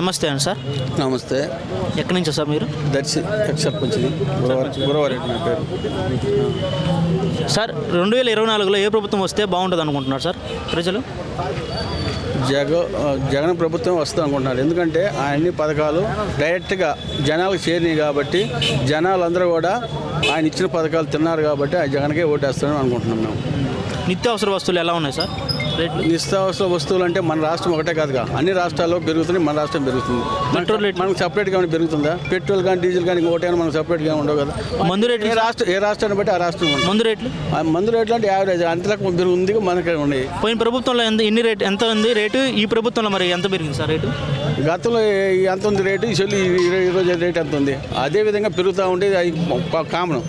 నమస్తే అండి సార్. నమస్తే. ఎక్కడి నుంచి సార్ మీరు? దర్శి సర్పంచ్ది గురవారి నా పేరు. సార్ రెండు వేల ఇరవై నాలుగులో ఏ ప్రభుత్వం వస్తే బాగుంటుంది అనుకుంటున్నారు సార్ ప్రజలు? జగ జగన్ ప్రభుత్వం వస్తుంది అనుకుంటున్నారు. ఎందుకంటే ఆ అన్ని పథకాలు డైరెక్ట్గా జనాలకు చేరినాయి కాబట్టి జనాలందరూ కూడా ఆయన ఇచ్చిన పథకాలు తిన్నారు కాబట్టి ఆ జగన్కే ఓటేస్తారని అనుకుంటున్నాం మేము. నిత్యావసర వస్తువులు ఎలా ఉన్నాయి సార్? రేట్లు నిత్యావసర వస్తువులు అంటే మన రాష్ట్రం ఒకటే కాదుగా. అన్ని రాష్ట్రాల్లో పెరుగుతున్నాయి మన రాష్ట్రం పెరుగుతుంది. పెట్రోల్ రేట్లు? మనకు సపరేట్గా పెరుగుతుందా? పెట్రోల్ కానీ డీజిల్ కానీ ఒకటైనా మనకు సపరేట్గా ఉండవు కదా? మందు ఏ రేట్లు రాష్ట్రం ఏ రాష్ట్రాన్ని బట్టి ఆ రాష్ట్రం మందు రేట్లు? ఆ మందు రేట్లు అంటే యావరేజ్. అంతలకు పెరుగుంది మనకి ఉన్నాయి. పోయిన ప్రభుత్వంలో ఎంత ఎన్ని రేట్ ఎంత ఉంది రేటు? ఈ ప్రభుత్వంలో మరి ఎంత పెరిగింది సార్ రేటు? గతంలో ఎంత ఉంది రేటు? ఈ చెల్లి ఈ రోజు రేట్ ఎంత ఉంది? అదే విధంగా పెరుగుతూ ఉండేది అది కామన్.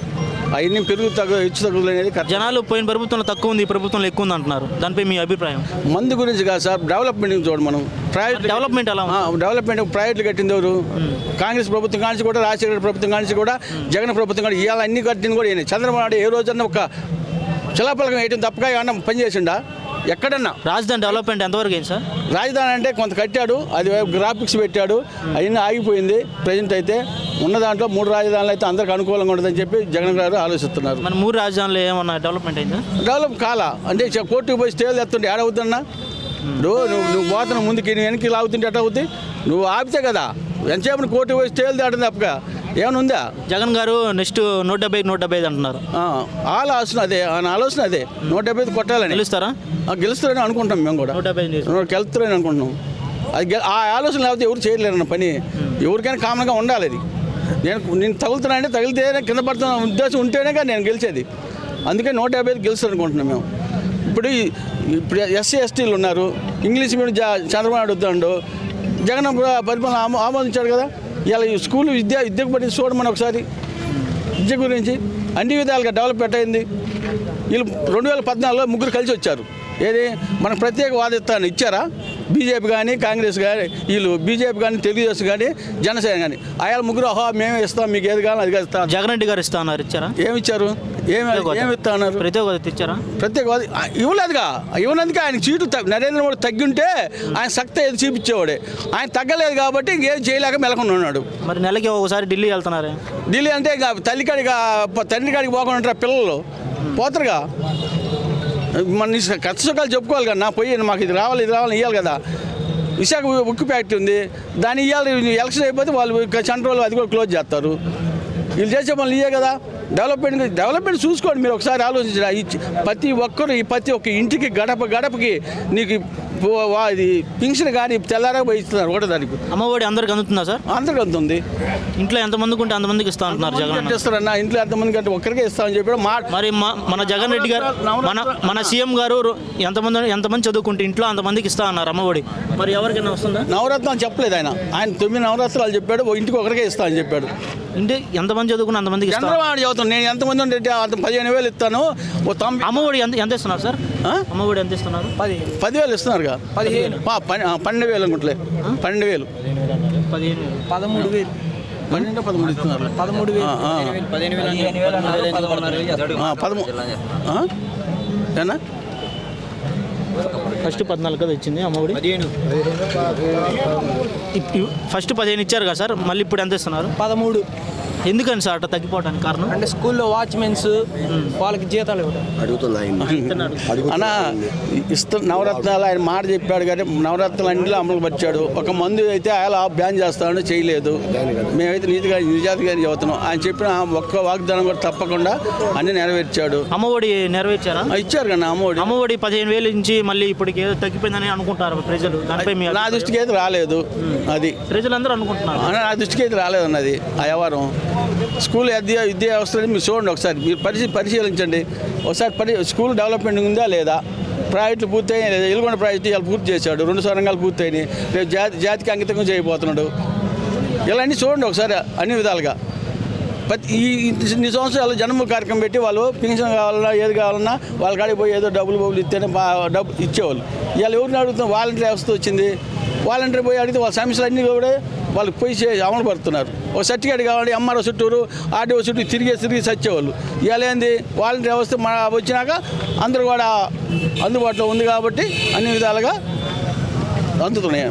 అవన్నీ పెరుగు తగ్గు హెచ్చు తగ్గులు అనేది. జనాలు పోయిన ప్రభుత్వంలో తక్కువ ఉంది ఈ ప్రభుత్వంలో ఎక్కువ ఉంది అంటున్నారు. దానిపై మీ అభిప్రాయం? మందు గురించి కాదు సార్ డెవలప్మెంట్ చూడండి మనం. Private development? ఆ, డెవలప్మెంట్ ప్రైవేట్లు కట్టింది ఎవరు? కాంగ్రెస్ ప్రభుత్వం కానించి కూడా రాజశేఖర ప్రభుత్వం కానించి కూడా జగన్ ప్రభుత్వం కూడా ఇవాళ అన్ని కట్టింది కూడా చంద్రబాబు నాయుడు ఏ రోజన్నా ఒక శిలాపలకం వేయటం తప్పగా ఏమన్నా పని చేసిండా? ఎక్కడన్నా? రాజధాని డెవలప్మెంట్ ఎంతవరకు అయింది సార్? రాజధాని అంటే కొంత కట్టాడు అది గ్రాఫిక్స్ పెట్టాడు అవన్నీ ఆగిపోయింది ప్రజెంట్ అయితే ఉన్న దాంట్లో మూడు రాజధానులు అయితే అందరికి అనుకూలంగా ఉండదని చెప్పి జగన్ గారు ఆలోచిస్తున్నారు. మన మూడు రాజధానులు ఏమన్నా డెవలప్మెంట్ అయిందా? డెవలప్ కాలా? అంటే కోర్టుకు పోయి స్టేలు తెస్తుంటే ఏడవుతున్నా నువ్వు నువ్వు నువ్వు పోతున్న ముందుకి నువ్వు వెనక్కి లాగుతుంటే ఎట్ట అవుతుంది నువ్వు ఆపితే కదా ఎంతసేపు కోర్టుకు పోయి స్టేలు తేటం తప్పగా ఏమైనా ఉందా? జగన్ గారు నెక్స్ట్ నూట డెబ్బైకి నూట డెబ్బై ఐదు అంటున్నారు. వాళ్ళ ఆలోచన అదే ఆయన ఆలోచన అదే. నూట డెబ్బై ఐదు కొట్టాలని. గెలుస్తారా? గెలుస్తారని అనుకుంటాం మేము కూడా. నూట డెబ్బై వెళ్తారని అనుకుంటున్నాం. అది ఆ ఆలోచన లేకపోతే ఎవరు చేయలేరన్న పని. ఎవరికైనా కామన్గా ఉండాలి అది. నేను నేను తగులుతున్నా అంటే తగిలితేనే కింద పడుతున్న ఉద్దేశం ఉంటేనే కానీ నేను గెలిచేది. అందుకే నూట యాభై ఐదు గెలుస్తారు అనుకుంటున్నాం మేము. ఇప్పుడు ఇప్పుడు ఎస్సీ ఎస్టీలు ఉన్నారు. ఇంగ్లీష్ మీడియం చంద్రబాబు నాయుడు వద్దాడు. జగన్ ప్ర- పరిపాలన ఆమో ఆమోదించాడు కదా. ఇలా ఈ స్కూల్ విద్య విద్యకు పట్టి చూడమని ఒకసారి. విద్య గురించి అన్ని విధాలుగా డెవలప్మెంట్ అయింది. వీళ్ళు రెండు వేల పద్నాలుగులో ముగ్గురు కలిసి వచ్చారు. ఏది? మనకు ప్రత్యేక వాదిస్తాను ఇచ్చారా? బీజేపీ కానీ కాంగ్రెస్ కానీ వీళ్ళు బీజేపీ కానీ తెలుగుదేశం కానీ జనసేన కానీ. ఆయా ముగ్గురు అహో మేమే ఇస్తాం మీకు ఏది కావాలో అది ఇస్తాం. జగన్ రెడ్డి గారు ఇస్తా అన్నారు ఇచ్చారా? ఏమి ఇచ్చారు? ఏమి ఏమి ఇస్తా అన్నారు? ప్రతి ఒక్కరు ఇచ్చారా? ప్రత్యేక ఇవ్వలేదుగా. ఇవ్వనందుకే ఆయన తగ్గ- నరేంద్ర మోడీ తగ్గి ఉంటే ఆయన సక్త ఏది చూపించేవాడే. ఆయన తగ్గలేదు కాబట్టి ఇంకేం చేయలేక మెలకుండా ఉన్నాడు. మరి నెలకి ఒకసారి ఢిల్లీ వెళ్తున్నారే? ఢిల్లీ అంటే ఇక తల్లి కాడికి తండ్రి కాడికి పోకుండా ఉంటారు పిల్లలు? పోతారుగా. మన ఖచ్చితంగా సుఖాలు చెప్పుకోవాలి కదా నా పోయి మాకు ఇది రావాలి ఇది రావాలి ఇవ్వాలి కదా. విశాఖ ఉక్కు ఫ్యాక్టరీ ఉంది. దాన్ని ఇవ్వాలి ఎలక్షన్ అయిపోతే వాళ్ళు సెంట్రల్ అది కూడా క్లోజ్ చేస్తారు. వీళ్ళు చేసే పనులు ఇవే కదా. డెవలప్మెంట్ డెవలప్మెంట్ చూసుకోండి మీరు ఒకసారి ఆలోచించరా ఈ ప్రతి ఒక్కరు ఈ ప్రతి ఒక్క ఇంటికి గడప గడపకి నీకు ఇది పింఛన్ కానీ తెల్లారా పోయి ఇస్తున్నారు ఒకటో తారీఖు అమ్మఒడి అందరికి అందుతుందా సార్? అందరికీ అంతుంది ఇంట్లో ఎంతమందికి ఉంటే అంతమందికి ఇస్తా అంటున్నారు జగన్. ఇస్తారన్న? ఇంట్లో ఎంతమంది కంటే ఒక్కరికే ఇస్తామని చెప్పాడు మా మరి మన జగన్ రెడ్డి గారు మన మన సీఎం గారు ఎంతమంది ఎంతమంది చదువుకుంటే ఇంట్లో అంతమందికి ఇస్తా అన్నారు అమ్మఒడి. మరి ఎవరికైనా వస్తుందా? నవరత్నాలు చెప్పలేదు ఆయన. ఆయన తొమ్మిది నవరత్నాలు చెప్పాడు ఓ ఇంటికి ఒకరికే ఇస్తా అని చెప్పాడు. ఇంటి ఎంతమంది చదువుకున్న అంతమందికి చంద్రబాబు చదువుతాను నేను ఎంతమంది ఉంటే పదిహేను వేలు ఇస్తాను. అమ్మఒడి ఎంత ఎంత ఇస్తున్నారు సార్? అమ్మఒడి ఎంత ఇస్తున్నారు? పదివేలు ఇస్తున్నారుగా? పదిహేను. పన్నెండు వేలు అనుకుంటలే. పన్నెండు వేలు. పదిహేను. పదమూడు వేలు. పన్నెండు పదమూడు ఇస్తున్నారు పదమూడు వేలు. ఆ, ఆ. ఆ, పదమూ ఆ? ఏనా? ఫస్ట్ పద్నాలుగు కదా వచ్చింది అమ్మఒడి పదిహేను. ఫస్ట్ పదిహేను ఇచ్చారు కదా సార్? మళ్ళీ ఇప్పుడు ఎంత ఇస్తున్నారు? పదమూడు. ఎందుకని సార్ అట్లా తగ్గిపోవడానికి కారణం? అంటే స్కూల్లో వాచ్మెన్స్ వాళ్ళకి జీతాలు ఇవ్వడం. అన్న ఇస్తు నవరత్నాలు ఆయన మాట చెప్పాడు కానీ నవరత్నాలు అన్నిలో అమలు పరిచాడు ఒక మందు అయితే ఆయన బ్యాన్ చేస్తాడు చేయలేదు. మేమైతే నీతిగా నిజాతిగా చెబుతున్నాం. ఆయన చెప్పిన ఒక్క వాగ్దానం కూడా తప్పకుండా అన్ని నెరవేర్చాడు. అమ్మఒడి నెరవేర్చారా? ఇచ్చారు కదా అమ్మఒడి. అమ్మఒడి పదిహేను వేలు నుంచి మళ్ళీ ఇప్పటికి ఏదో తగ్గిపోయిందని అనుకుంటారు ప్రజలు. దానిపై మీ నా దృష్టికి అయితే రాలేదు అది. ప్రజలందరూ అనుకుంటున్నారు. నా దృష్టికి అయితే రాలేదు అన్నది. ఆ వ్యవహారం. స్కూల్ విద్య విద్యా వ్యవస్థని మీరు చూడండి ఒకసారి. మీరు పరిశీ పరిశీలించండి. ఒకసారి పరి స్కూల్ డెవలప్మెంట్ ఉందా లేదా? ప్రాజెక్టులు పూర్తయినా లేదా? ఎలుగొండ ప్రాజెక్టు ఇవాళ పూర్తి చేశాడు. రెండు సొరంగాలు పూర్తయినాయి. రేపు జాతి జాతికి అంకితం చేయబోతున్నాడు. ఇలాంటి చూడండి ఒకసారి అన్ని విధాలుగా. ప్రతి ఈ ఇన్ని సంవత్సరాలు జన్మ కార్యక్రమం పెట్టి వాళ్ళు పింఛన్ కావాలన్నా ఏది కావాలన్నా వాళ్ళ కాడికి పోయి ఏదో డబ్బులు బొబ్బులు ఇస్తేనే డబ్బు ఇచ్చేవాళ్ళు. ఇవాళ ఎవరిని అడుగుతున్నాం వాలంటీర్ వ్యవస్థ వచ్చింది. వాలంటీర్ పోయి అడిగితే వాళ్ళ సమస్యలు అన్నీ కూడా వాళ్ళకి పోయి అమలు పడుతున్నారు. ఒక సర్టిఫికేట్ కావాలి ఎంఆర్ఓ చుట్టూరు ఆర్డీఓ చుట్టూ తిరిగే తిరిగి సచ్చేవాళ్ళు ఇవాళ ఏంది? వాలంటీర్ వ్యవస్థ వచ్చినాక అందరూ కూడా అందుబాటులో ఉంది కాబట్టి అన్ని విధాలుగా అందుతున్నాయి.